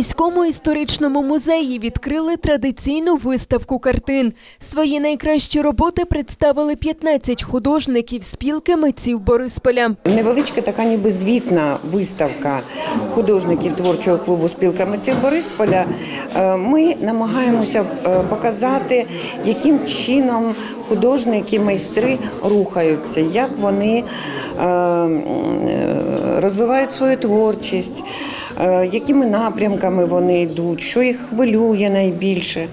міському історичному музеї відкрили традиційну виставку картин. Свої найкращі роботи представили 15 художників спілки митців Борисполя. Невеличка така ніби звітна виставка художників творчого клубу Спілка митців Борисполя. Е, Ми намагаємося е, показати, яким чином художники, майстри рухаються, як вони е, розвивають свою творчість, якими напрямками вони йдуть, що їх хвилює найбільше.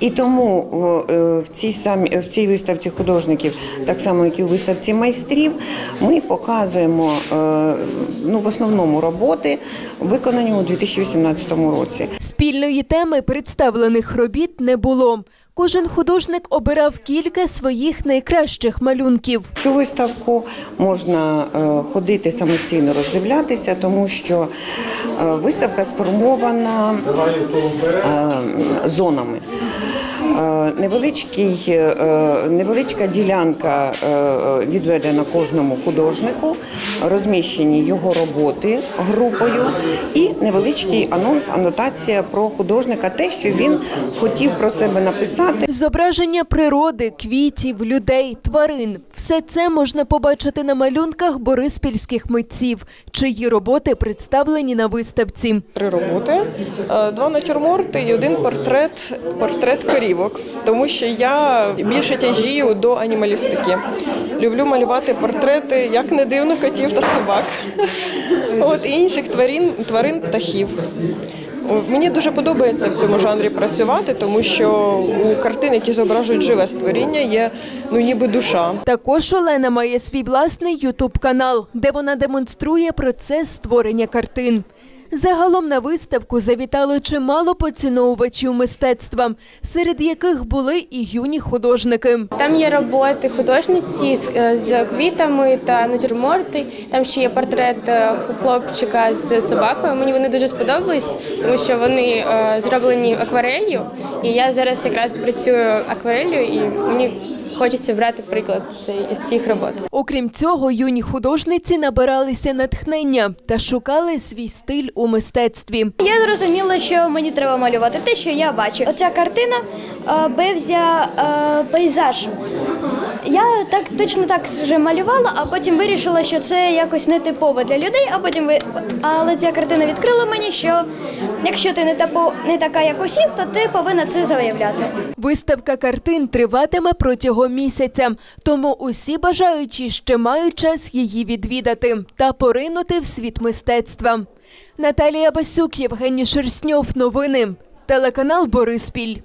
І тому е, в цій самі в цій виставці художників, так само як і у виставці майстрів, ми показуємо е, ну, в основному роботи, виконані у 2018 році. Спільної теми представлених робіт не було. Кожен художник обирав кілька своїх найкращих малюнків. Цю виставку можна е, ходити самостійно роздивлятися, тому що е, виставка сформована е, зонами. Е, Невеличкий, е, невеличка ділянка е, відведена кожному художнику, розміщені його роботи групою і невеличкий анонс, анотація про художника, те, що він хотів про себе написати. Зображення природи, квітів, людей, тварин – все це можна побачити на малюнках бориспільських митців, чиї роботи представлені на виставці. Три роботи, е, два натюрморти і один портрет, портрет корівок. Тому що я більше тяжію до анімалістики. Люблю малювати портрети, як не дивно, котів та собак. От інших тварин, тварин птахів. Мені дуже подобається в цьому жанрі працювати, тому що у картин, які зображують живе створіння, є ну ніби душа. Також Олена має свій власний ютуб-канал, де вона демонструє процес створення картин. Загалом на виставку завітало чимало поціновувачів мистецтва, серед яких були і юні художники. Там є роботи художниці з, е, квітами та натюрморти. Там ще є портрет е, хлопчика з собакою. Мені вони дуже сподобались, тому що вони е, зроблені акварелью. І я зараз якраз працюю акварелью, і мені хочеться брати приклад з цих робот. Окрім цього, юні художниці набиралися натхнення та шукали свій стиль у мистецтві. Я зрозуміла, що мені треба малювати те, що я бачу. Оця картина бивзя е, пейзаж. Я так точно так вже малювала, а потім вирішила, що це якось не типово для людей. А потім ви але ця картина відкрила мені, що якщо ти не тапо не така, як усі, то ти повинна це заявляти. Виставка картин триватиме протягом місяця, тому усі бажаючі ще мають час її відвідати та поринути в світ мистецтва. Наталія Басюк, Євгеній Шерстньов. Новини. Телеканал Бориспіль.